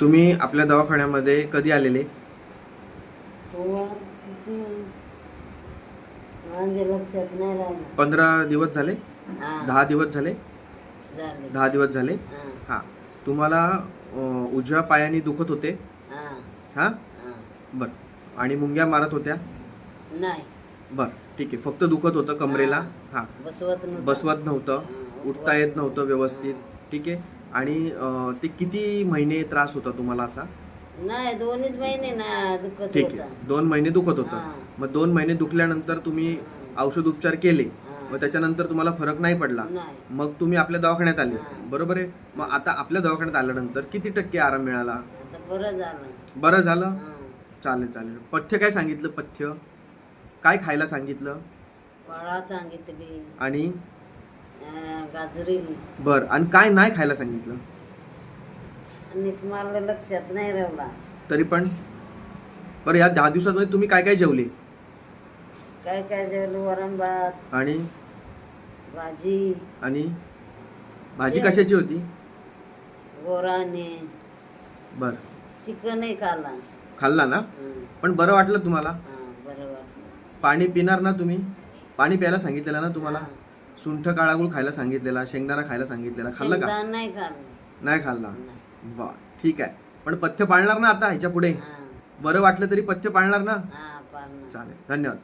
तुम्ही आपल्या दवाखान्यामध्ये कधी आलेले? लक्षात नाही राहिलं. पंधरा दिवस झाले? हा. दहा दिवस झाले? झाले. दहा दिवस झाले? हा. हां. तुम्हाला अं, उजव्या पायाने दुखत होते? हा. हां? हा. बरं. आणि मुंग्या मारत होत्या? नाही. बरं. ठीक आहे. फक्त दुखत होतं कमरेला? हां. बसवत नव्हतं. बसवत नव्हतं. हा, उठता येत नव्हतं व्यवस्थित. ठीक आहे? आणि अं, ते किती महिने त्रास होता तुम्हाला असा? नाही दोन्हीच महिने ना दुखत ठीक होता. आहे दोन महिने दुखत होतं. हा. मग दोन महिने दुखल्यानंतर तुम्ही औषध उपचार केले. मग त्याच्यानंतर तुम्हाला फरक नाही पडला. नाही. मग तुम्ही आपल्या दवाखान्यात आले. बरोबर आहे? मग आता आपल्या दवाखान्यात आल्यानंतर किती टक्के आराम मिळाला? आता बरं झालं. बरं झालं? हा. चालेल चालेल. पथ्य काय सांगितलं? पथ्य? काय खायला सांगितलं? फळा सांगितली. आणि? गाजरी. बर आणि काय नाही खायला सांगितलं? आणि मला लक्षात नाही राहिला. तरी पण? बरं या दहा दिवसामध्ये तुम्ही काय काय जेवले? काय काय जेवलं? वरण भात आणि? भाजी. आणि? भाजी कशाची होती? गोराने बर. चिकनही खाल्ला. खाल्ला ना? हं. पण बरं वाटलं तुम्हाला? हा, बरं वाटलं. पाणी पिणार ना तुम्ही? पाणी प्यायला सांगितलेलं ना तुम्हाला? हा. सुंठ काळागुळ खायला सांगितलेला शेंगदाणा खायला सांगितलेला. खाल्लं का? शेंगदाणा नाही खाल्लं. नाही खाल्ला. वा ठीक आहे. पण पथ्य पाळणार ना आता ह्याच्या पुढे? हा. बरं वाटलं तरी पथ्य पाळणार ना? हा पाळणार. चालेल धन्यवाद.